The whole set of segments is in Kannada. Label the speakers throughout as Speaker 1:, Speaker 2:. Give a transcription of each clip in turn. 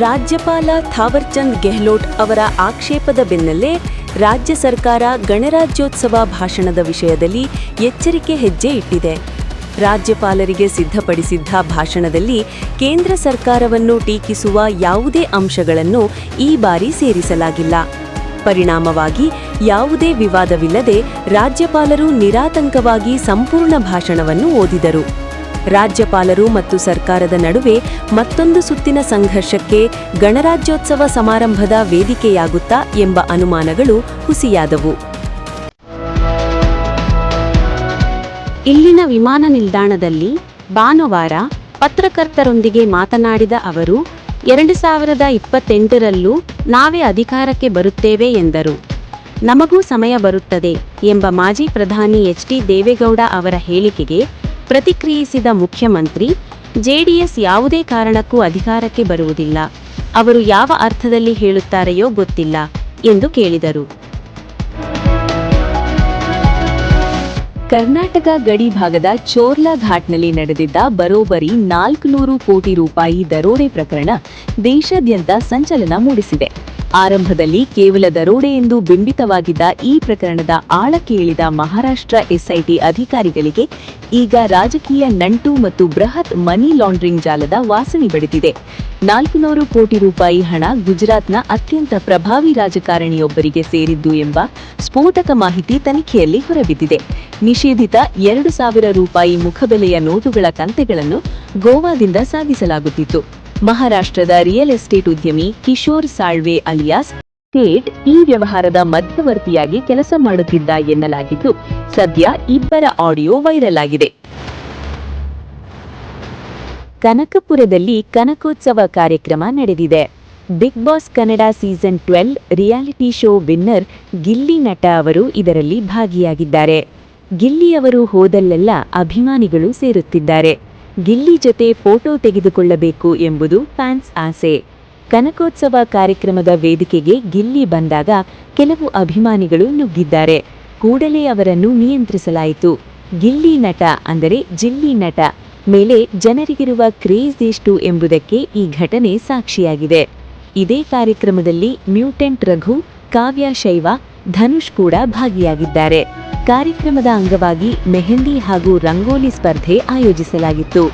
Speaker 1: ರಾಜ್ಯಪಾಲ ಥಾವರ್ಚಂದ್ ಗೆಹ್ಲೋಟ್ ಅವರ ಆಕ್ಷೇಪದ ಬೆನ್ನಲ್ಲೇ ರಾಜ್ಯ ಸರ್ಕಾರ ಗಣರಾಜ್ಯೋತ್ಸವ ಭಾಷಣದ ವಿಷಯದಲ್ಲಿ ಎಚ್ಚರಿಕೆ ಹೆಜ್ಜೆ ಇಟ್ಟಿದೆ. ರಾಜ್ಯಪಾಲರಿಗೆ ಸಿದ್ಧಪಡಿಸಿದ್ದ ಭಾಷಣದಲ್ಲಿ ಕೇಂದ್ರ ಸರ್ಕಾರವನ್ನು ಟೀಕಿಸುವ ಯಾವುದೇ ಅಂಶಗಳನ್ನು ಈ ಬಾರಿ ಸೇರಿಸಲಾಗಿಲ್ಲ. ಪರಿಣಾಮವಾಗಿ ಯಾವುದೇ ವಿವಾದವಿಲ್ಲದೆ ರಾಜ್ಯಪಾಲರು ನಿರಾತಂಕವಾಗಿ ಸಂಪೂರ್ಣ ಭಾಷಣವನ್ನು ಓದಿದರು. ರಾಜ್ಯಪಾಲರು ಮತ್ತು ಸರ್ಕಾರದ ನಡುವೆ ಮತ್ತೊಂದು ಸುತ್ತಿನ ಸಂಘರ್ಷಕ್ಕೆ ಗಣರಾಜ್ಯೋತ್ಸವ ಸಮಾರಂಭದ ವೇದಿಕೆಯಾಗುತ್ತಾ ಎಂಬ ಅನುಮಾನಗಳು ಹುಸಿಯಾದವು.
Speaker 2: ಇಲ್ಲಿನ ವಿಮಾನ ನಿಲ್ದಾಣದಲ್ಲಿ ಭಾನುವಾರ ಪತ್ರಕರ್ತರೊಂದಿಗೆ ಮಾತನಾಡಿದ ಅವರು, ಎರಡು ಸಾವಿರದ ಇಪ್ಪತ್ತೆಂಟರಲ್ಲೂ ನಾವೇ ಅಧಿಕಾರಕ್ಕೆ ಬರುತ್ತೇವೆ ಎಂದರು. ನಮಗೂ ಸಮಯ ಬರುತ್ತದೆ ಎಂಬ ಮಾಜಿ ಪ್ರಧಾನಿ ಎಚ್ ಡಿ ದೇವೇಗೌಡ ಅವರ ಹೇಳಿಕೆಗೆ ಪ್ರತಿಕ್ರಿಯಿಸಿದ ಮುಖ್ಯಮಂತ್ರಿ, ಜೆಡಿಎಸ್ ಯಾವುದೇ ಕಾರಣಕ್ಕೂ ಅಧಿಕಾರಕ್ಕೆ ಬರುವುದಿಲ್ಲ. ಅವರು ಯಾವ ಅರ್ಥದಲ್ಲಿ ಹೇಳುತ್ತಾರೆಯೋ ಗೊತ್ತಿಲ್ಲ ಎಂದು ಕೇಳಿದರು.
Speaker 1: ಕರ್ನಾಟಕ ಗಡಿ ಭಾಗದ ಚೋರ್ಲಾ ಘಾಟ್ನಲ್ಲಿ ನಡೆದಿದ್ದ ಬರೋಬರಿ ನಾಲ್ಕುನೂರು ಕೋಟಿ ರೂಪಾಯಿ ದರೋಡೆ ಪ್ರಕರಣ ದೇಶಾದ್ಯಂತ ಸಂಚಲನ ಮೂಡಿಸಿದೆ. ಆರಂಭದಲ್ಲಿ ಕೇವಲ ದರೋಡೆ ಎಂದು ಬಿಂಬಿತವಾಗಿದ್ದ ಈ ಪ್ರಕರಣದ ಆಳಕ್ಕೆ ಇಳಿದ ಮಹಾರಾಷ್ಟ್ರ ಎಸ್ಐಟಿ ಅಧಿಕಾರಿಗಳಿಗೆ ಈಗ ರಾಜಕೀಯ ನಂಟು ಮತ್ತು ಬೃಹತ್ ಮನಿ ಲಾಂಡ್ರಿಂಗ್ ಜಾಲದ ವಾಸನೆ ಬಡಿದಿದೆ ನಾಲ್ಕುನೂರು ಕೋಟಿ ರೂಪಾಯಿ ಹಣ ಗುಜರಾತ್ನ ಅತ್ಯಂತ ಪ್ರಭಾವಿ ರಾಜಕಾರಣಿಯೊಬ್ಬರಿಗೆ ಸೇರಿದ್ದು ಎಂಬ ಸ್ಫೋಟಕ ಮಾಹಿತಿ ತನಿಖೆಯಲ್ಲಿ ಹೊರಬಿದ್ದಿದೆ. ನಿಷೇಧಿತ ಎರಡು ಸಾವಿರ ರೂಪಾಯಿ ಮುಖಬೆಲೆಯ ನೋಟುಗಳ ಕಂತೆಗಳನ್ನು ಗೋವಾದಿಂದ ಸಾಗಿಸಲಾಗುತ್ತಿತ್ತು. ಮಹಾರಾಷ್ಟ್ರದ ರಿಯಲ್ ಎಸ್ಟೇಟ್ ಉದ್ಯಮಿ ಕಿಶೋರ್ ಸಾಳ್ವೆ ಅಲಿಯಾಸ್ ಸ್ಟೇಟ್ ಈ ವ್ಯವಹಾರದ ಮಧ್ಯವರ್ತಿಯಾಗಿ ಕೆಲಸ ಮಾಡುತ್ತಿದ್ದ ಎನ್ನಲಾಗಿದ್ದು, ಸದ್ಯ ಇಬ್ಬರ ಆಡಿಯೋ ವೈರಲ್ ಆಗಿದೆ. ಕನಕಪುರದಲ್ಲಿ ಕನಕೋತ್ಸವ ಕಾರ್ಯಕ್ರಮ ನಡೆದಿದೆ. Bigg Boss Kannada season twelve reality show winner Gilli Nata ಅವರು ಇದರಲ್ಲಿ ಭಾಗಿಯಾಗಿದ್ದಾರೆ. ಗಿಲ್ಲಿಯವರು ಹೋದಲ್ಲೆಲ್ಲ ಅಭಿಮಾನಿಗಳು ಸೇರುತ್ತಿದ್ದಾರೆ. ಗಿಲ್ಲಿ ಜೊತೆ ಫೋಟೋ ತೆಗೆದುಕೊಳ್ಳಬೇಕು ಎಂಬುದು ಫ್ಯಾನ್ಸ್ ಆಸೆ. ಕನಕೋತ್ಸವ ಕಾರ್ಯಕ್ರಮದ ವೇದಿಕೆಗೆ ಗಿಲ್ಲಿ ಬಂದಾಗ ಕೆಲವು ಅಭಿಮಾನಿಗಳು ನುಗ್ಗಿದ್ದಾರೆ. ಕೂಡಲೇ ಅವರನ್ನು ನಿಯಂತ್ರಿಸಲಾಯಿತು. ಗಿಲ್ಲಿ ನಟ ಅಂದರೆ ಜಿಲ್ಲಿ ನಟ ಮೇಲೆ ಜನರಿಗಿರುವ ಕ್ರೇಜ್ ಎಷ್ಟು ಎಂಬುದಕ್ಕೆ ಈ ಘಟನೆ ಸಾಕ್ಷಿಯಾಗಿದೆ. ಇದೇ ಕಾರ್ಯಕ್ರಮದಲ್ಲಿ ಮ್ಯೂಟೆಂಟ್ ರಘು, ಕಾವ್ಯ ಶೈವ ಧನುಷ್ ಕೂಡ ಭಾಗಿಯಾಗಿದ್ದಾರೆ. ಕಾರ್ಯಕ್ರಮದ ಅಂಗವಾಗಿ ಮೆಹಂದಿ ಹಾಗೂ ರಂಗೋಲಿ ಸ್ಪರ್ಧೆ ಆಯೋಜಿಸಲಾಗಿತ್ತು.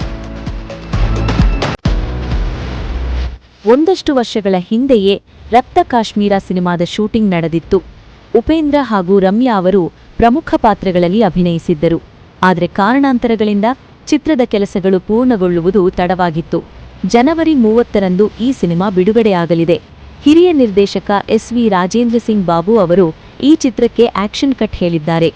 Speaker 1: ಒಂದಷ್ಟು ವರ್ಷಗಳ ಹಿಂದೆಯೇ ರಕ್ತ ಕಾಶ್ಮೀರ ಸಿನಿಮಾದ ಶೂಟಿಂಗ್ ನಡೆದಿತ್ತು. ಉಪೇಂದ್ರ ಹಾಗೂ ರಮ್ಯಾ ಅವರು ಪ್ರಮುಖ ಪಾತ್ರಗಳಲ್ಲಿ ಅಭಿನಯಿಸಿದ್ದರು. ಆದರೆ ಕಾರಣಾಂತರಗಳಿಂದ ಚಿತ್ರದ ಕೆಲಸಗಳು ಪೂರ್ಣಗೊಳ್ಳುವುದು ತಡವಾಗಿತ್ತು. ಜನವರಿ ಮೂವತ್ತರಂದು ಈ ಸಿನಿಮಾ ಬಿಡುಗಡೆಯಾಗಲಿದೆ. ಹಿರಿಯ ನಿರ್ದೇಶಕ ಎಸ್ ವಿ ರಾಜೇಂದ್ರ ಸಿಂಗ್ ಬಾಬು ಅವರು ಈ ಚಿತ್ರಕ್ಕೆ ಆಕ್ಷನ್ ಕಟ್ ಹೇಳಿದ್ದಾರೆ.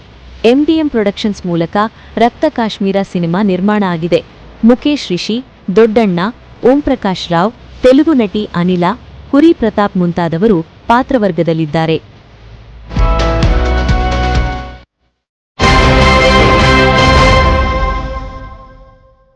Speaker 1: ಎಂಡಿಎಂ ಪ್ರೊಡಕ್ಷನ್ಸ್ ಮೂಲಕ ರಕ್ತ ಕಾಶ್ಮೀರ ಸಿನಿಮಾ ನಿರ್ಮಾಣ ಆಗಿದೆ. ಮುಖೇಶ್ ರಿಷಿ, ದೊಡ್ಡಣ್ಣ ಓಂ ಪ್ರಕಾಶ್ ರಾವ್, ತೆಲುಗು ನಟಿ ಅನಿಲ, ಕುರಿ ಪ್ರತಾಪ್ ಮುಂತಾದವರು ಪಾತ್ರವರ್ಗದಲ್ಲಿದ್ದಾರೆ.